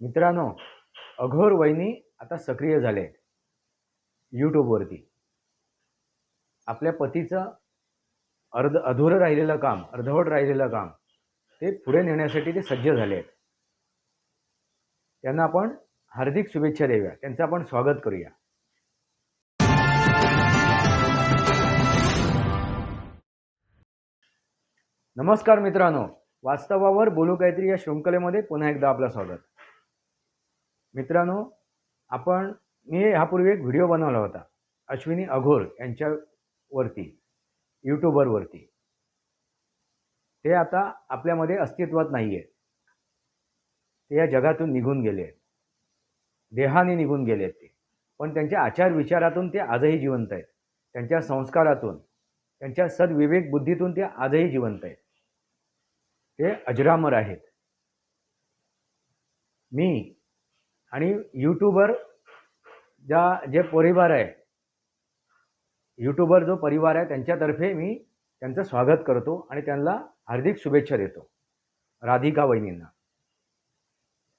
मित्रांनो अघोर वहिनी आता सक्रिय झाले आहेत. यूट्यूबवरती आपल्या पतीचं अर्ध अधुरं राहिलेलं काम अर्धवट राहिलेलं काम ते पुढे नेण्यासाठी ते सज्ज झाले आहेत. त्यांना आपण हार्दिक शुभेच्छा देऊया. त्यांचं आपण स्वागत करूया. नमस्कार मित्रांनो. वास्तवावर बोलू काहीतरी या शृंखलेमध्ये पुन्हा एकदा आपलं स्वागत. मित्रांनो आपण मी ह्यापूर्वी एक व्हिडिओ बनवला होता अश्विनी अघोर यांच्यावरती यूट्यूबरवरती ते आता आपल्यामध्ये अस्तित्वात नाही आहे ते या जगातून निघून गेले आहेत. देहाने निघून गेले आहेत ते. पण त्यांच्या आचार विचारातून ते आजही जिवंत आहेत. त्यांच्या संस्कारातून त्यांच्या सद्विवेक बुद्धीतून ते आजही जिवंत आहेत. ते अजरामर आहेत. मी आणि यूट्यूबर ज्या जे परिवार आहे यूट्यूबर जो परिवार आहे त्यांच्यातर्फे मी त्यांचं स्वागत करतो आणि त्यांना हार्दिक शुभेच्छा देतो. राधिका वहिनींना.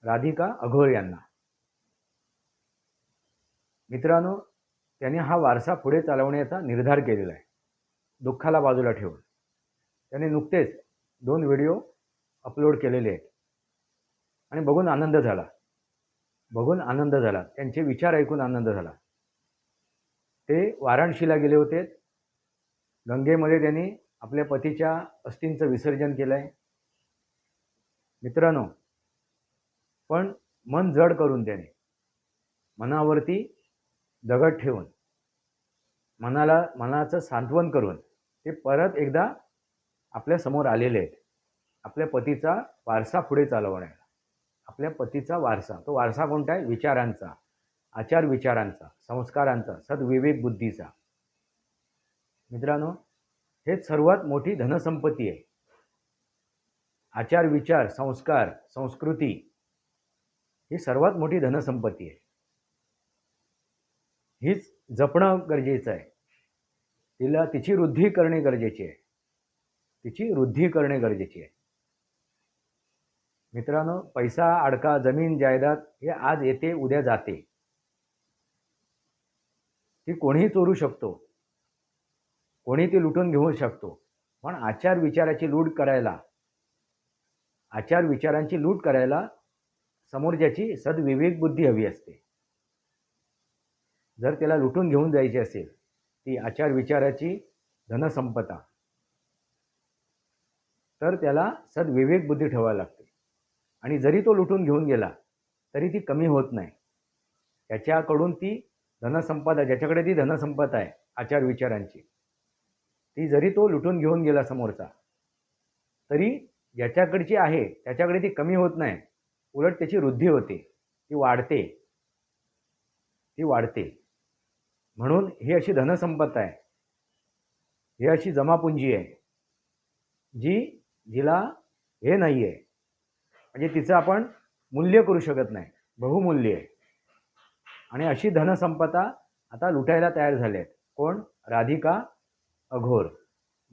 राधिका अघोर यांना. मित्रांनो त्यांनी हा वारसा पुढे चालवण्याचा निर्धार केलेला आहे. दुःखाला बाजूला ठेवून. त्याने नुकतेच दोन व्हिडिओ अपलोड केलेले आहेत. आणि बघून आनंद झाला. बघून आनंद झाला. त्यांचे विचार ऐकून आनंद झाला. ते वाराणसीला गेले होते. गंगेमध्ये त्यांनी आपल्या पतीच्या अस्थींचं विसर्जन केलं आहे मित्रांनो पण मन जड करून त्याने मनावरती दगड ठेवून मनाला मनाचं सांत्वन करून ते परत एकदा आपल्यासमोर आलेले आहेत. आपल्या पतीचा वारसा पुढे चालवण्याला आपल्या पतीचा वारसा. तो वारसा कोणता आहे? विचारांचा. आचार विचारांचा संस्कारांचा. सद्विवेक बुद्धीचा मित्रांनो हेच सर्वात मोठी धनसंपत्ती आहे. आचार विचार संस्कार संस्कृती ही सर्वात मोठी धनसंपत्ती आहे. हीच जपणं गरजेचं आहे. तिला तिची वृद्धी करणे गरजेची आहे. तिची वृद्धी करणे गरजेची आहे. मित्रांनो पैसा अडका जमीन जायदाद हे आज येते उद्या जाते. ती कोणीही चोरू शकतो. कोणी ती लुटून घेऊ शकतो. पण आचार विचाराची लूट करायला आचार विचारांची लूट करायला समोरच्याची सद्विवेक बुद्धी हवी असते. जर त्याला लुटून घेऊन जायची असेल ती आचार विचाराची धनसंपदा. तर त्याला सद्विवेक बुद्धी ठेवावी लागते. आणि जरी तो लुटून घेऊन गेला तरी ती कमी होत नाही. त्याच्याकडून ती धनसंपदा ज्याच्याकडे ती धनसंपदा आहे आचार विचारांची ती जरी तो लुटून घेऊन गेला समोरचा तरी ज्याच्याकडची आहे त्याच्याकडे ती कमी होत नाही. उलट त्याची वृद्धी होते ती वाढते. ती वाढते. म्हणून ही अशी धनसंपदा आहे. ही अशी जमापुंजी आहे जी जिला हे नाही आहे म्हणजे तिचं आपण मूल्य करू शकत नाही. बहुमूल्य आहे. आणि अशी धनसंपदा आता लुटायला तयार झाले आहेत कोण? राधिका अघोर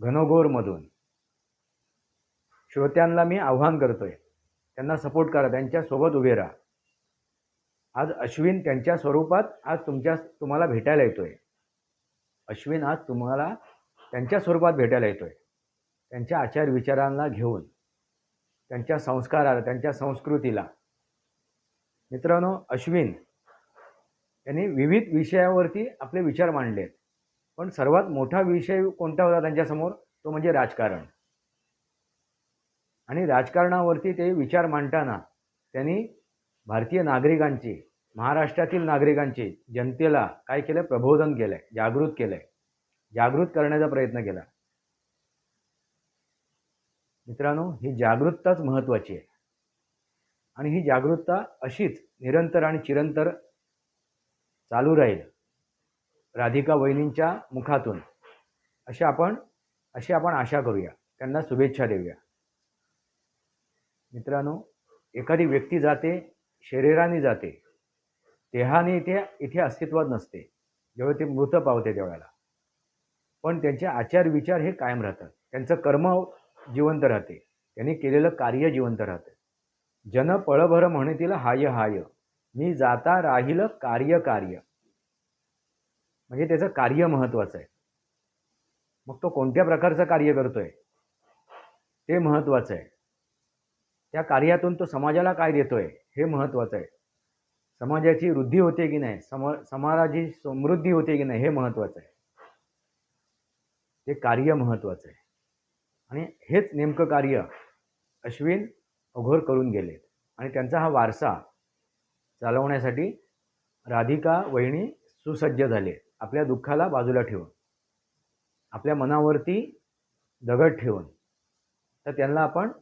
घनघोरमधून श्रोत्यांना मी आव्हान करतोय त्यांना सपोर्ट करा त्यांच्यासोबत उभे राहा. आज अश्विन त्यांच्या स्वरूपात आज तुमच्या तुम्हाला भेटायला येतोय. अश्विन आज तुम्हाला त्यांच्या स्वरूपात भेटायला येतोय. त्यांच्या आचार विचारांना घेऊन. त्यांच्या संस्काराला त्यांच्या संस्कृतीला. मित्रांनो अश्विन यांनी विविध विषयावरती आपले विचार मांडले पण सर्वात मोठा विषय कोणता होता त्यांच्यासमोर? तो म्हणजे राजकारण. आणि राजकारणावरती ते विचार मांडताना त्यांनी भारतीय नागरिकांची महाराष्ट्रातील नागरिकांची जनतेला काय केलं? प्रबोधन केलं आहे जागृत केलं आहे जागृत करण्याचा प्रयत्न केला. मित्रांनो ही जागरूकताच महत्त्वाची आहे. आणि ही जागरूकता अशीच निरंतर आणि चिरंतर चालू राहील. राधिका वहिनींच्या मुखातून. अशी आपण अशी आपण आशा करूया. त्यांना शुभेच्छा देऊया. मित्रांनो एखादी व्यक्ती जाते शरीराने जाते. देहाने इथे इथे अस्तित्वात नसते. जेव्हा ते मृत पावते तेवढ्याला पण त्यांचे आचार विचार हे कायम राहतात. त्यांचं कर्म जिवंत राहते. त्यांनी केलेलं कार्य जिवंत राहतं. जन पळभर म्हणतील हाय हाय. मी जाता राहील कार्य कार्य. म्हणजे त्याचं कार्य महत्वाचं आहे. मग तो कोणत्या प्रकारचं कार्य करतोय? ते महत्त्वाचं आहे. त्या कार्यातून तो समाजाला काय देतोय? हे महत्त्वाचं आहे. समाजाची वृद्धी होते की नाही? सम समाजाची समृद्धी होते की नाही? हे महत्त्वाचं आहे. ते कार्य महत्वाचं आहे. आणि हेच नेमकं कार्य अश्विन अघोर करून गेले. आणि त्यांचा हा वारसा चालवण्यासाठी राधिका वहिणी सुसज्ज झाले. आपल्या दुःखाला बाजूला ठेवून आपल्या मनावरती दगड ठेवून. तर त्यांना आपण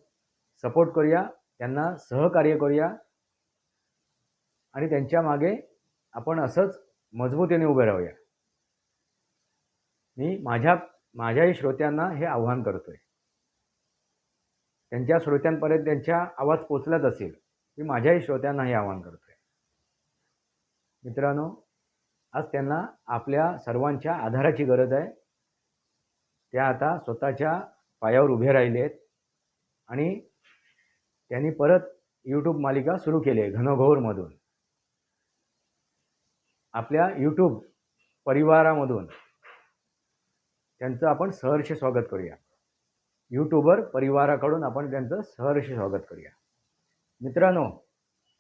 सपोर्ट करूया त्यांना सहकार्य करूया. आणि त्यांच्या मागे आपण असंच मजबूतीने उभे राहूया. मी माझ्या माझ्याही श्रोत्यांना हे आव्हान करतोय. त्यांच्या श्रोत्यांपर्यंत त्यांच्या आवाज पोचलाच असेल. मी माझ्याही श्रोत्यांना हे आवाहन आहे मित्रांनो आज त्यांना आपल्या सर्वांच्या आधाराची गरज आहे. त्या आता स्वतःच्या पायावर उभे राहिले आहेत आणि त्यांनी परत यूट्यूब मालिका सुरू केली आहे घनघोरमधून. आपल्या यूट्यूब परिवारामधून त्यांचं आपण सहर्ष स्वागत करूया. यूट्यूबर परिवाराकडून आपण त्यांचं सहर्ष स्वागत करूया. मित्रांनो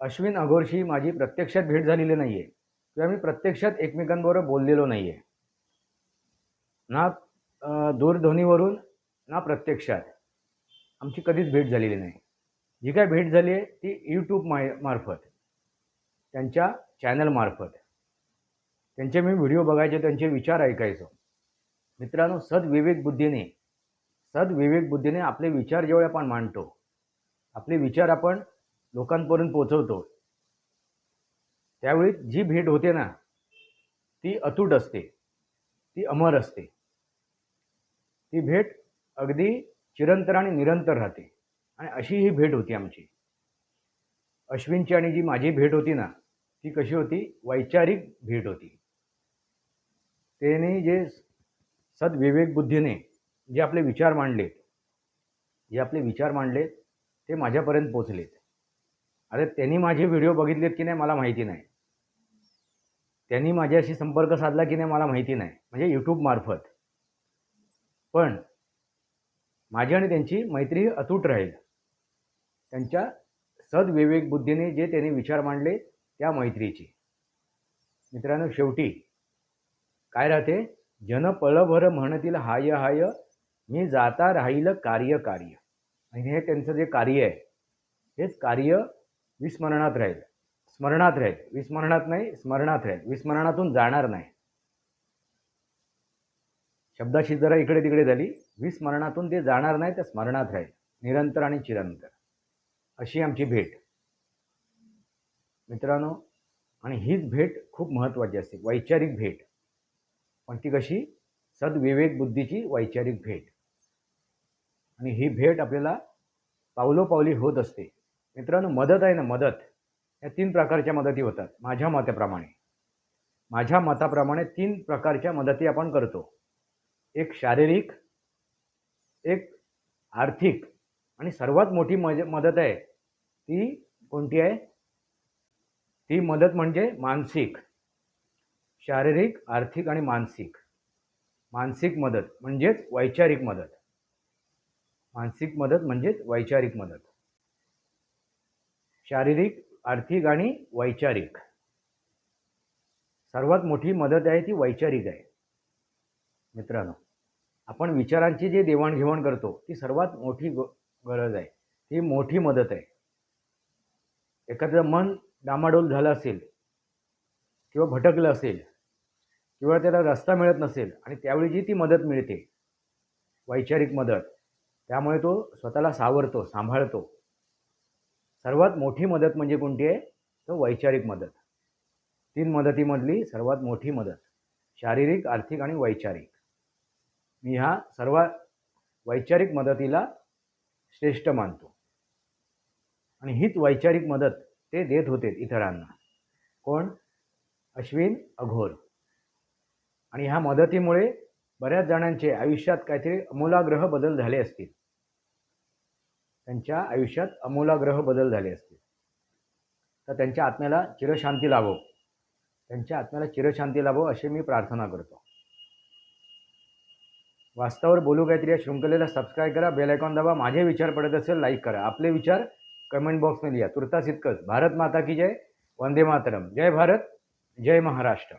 अश्विन अघोरशी माझी प्रत्यक्षात भेट झालेली नाही आहे किंवा मी प्रत्यक्षात एकमेकांबरोबर बोललेलो नाही आहे ना दूरध्वनीवरून ना प्रत्यक्षात. आमची कधीच भेट झालेली नाही. जी काय भेट झाली आहे ती यूट्यूब माय मार्फत. त्यांच्या चॅनलमार्फत त्यांचे मी व्हिडिओ बघायचे त्यांचे विचार ऐकायचो. मित्रांनो सदविवेक बुद्धीने सद्विवेक बुद्धीने आपले विचार जेवढे आपण मांडतो आपले विचार आपण लोकांपर्यंत पोचवतो त्यावेळी जी भेट होते ना ती अतूट असते ती अमर असते. ती भेट अगदी चिरंतर आणि निरंतर राहते. आणि अशी ही भेट होती आमची. अश्विनची आणि जी माझी भेट होती ना ती कशी होती? वैचारिक भेट होती. त्याने जे सद्विवेक बुद्धीने जे आपले विचार मांडलेत जे आपले विचार मांडलेत ते माझ्यापर्यंत पोचलेत अरे त्यांनी माझे व्हिडिओ बघितलेत की नाही मला माहिती नाही. त्यांनी माझ्याशी संपर्क साधला की नाही मला माहिती नाही. म्हणजे यूट्यूबमार्फत पण माझी आणि त्यांची मैत्री अतूट राहील. त्यांच्या सद्विवेक बुद्धीने जे त्यांनी विचार मांडले त्या मैत्रीची. मित्रांनो शेवटी काय राहते? जनपळभर म्हणतील हाय हाय मी जाता राहिलं कार्य कार्य. आणि हे त्यांचं जे कार्य आहे हेच कार्य विस्मरणात राहील. स्मरणात राहील. विस्मरणात नाही स्मरणात राहील. विस्मरणातून जाणार नाही. शब्दाशी जरा इकडे तिकडे झाली. विस्मरणातून ते जाणार नाही तर स्मरणात राहील. निरंतर आणि चिरंतर. अशी आमची भेट. मित्रांनो आणि हीच भेट खूप महत्त्वाची असते. वैचारिक भेट. पण ती कशी? सद्विवेक बुद्धीची वैचारिक भेट. आणि ही भेट आपल्याला पावलोपावली होत असते. मित्रांनो मदत आहे ना मदत? या तीन प्रकारच्या मदती होतात. माझ्या मताप्रमाणे. माझ्या मताप्रमाणे तीन प्रकारच्या मदती आपण करतो. एक शारीरिक एक आर्थिक आणि सर्वात मोठी मज मदत आहे ती कोणती आहे? ती मदत म्हणजे मानसिक. शारीरिक आर्थिक आणि मानसिक. मानसिक मदत म्हणजेच वैचारिक मदत. मानसिक मदत म्हणजेच वैचारिक मदत. शारीरिक आर्थिक आणि वैचारिक. सर्वात मोठी मदत आहे ती वैचारिक आहे. मित्रांनो आपण विचारांची जे देवाणघेवाण करतो ती सर्वात मोठी ग गरज आहे. ती मोठी मदत आहे. एखादं मन डामाडोल झालं असेल किंवा भटकलं असेल किंवा त्याला रस्ता मिळत नसेल आणि त्यावेळी जी ती मदत मिळते वैचारिक मदत त्यामुळे तो स्वतःला सावरतो सांभाळतो. सर्वात मोठी मदत म्हणजे कोणती आहे? तर वैचारिक मदत. तीन मदतीमधली सर्वात मोठी मदत शारीरिक आर्थिक आणि वैचारिक. मी ह्या सर्व वैचारिक मदतीला श्रेष्ठ मानतो. आणि हीच वैचारिक मदत ते देत होते इतरांना. कोण? अश्विन अघोर आणि ह्या मदतीमुळे बऱ्याच जणांचे आयुष्यात काहीतरी अमूलाग्रह बदल झाले असतील. त्यांच्या आयुष्यात अमूलाग्रह बदल झाले असतील. तर त्यांच्या आत्म्याला चिरशांती लाभो. त्यांच्या आत्म्याला चिरशांती लाभो अशी मी प्रार्थना करतो. वास्तवावर बोलू काहीतरी या शृंखलेला सबस्क्राईब करा बेल आयकॉन दाबा. माझे विचार पडत असेल लाईक करा. आपले विचार कमेंट बॉक्समध्ये लिहा. तुर्तास इतकंच. भारत माता की जय. वंदे मातरम. जय भारत. जय महाराष्ट्र.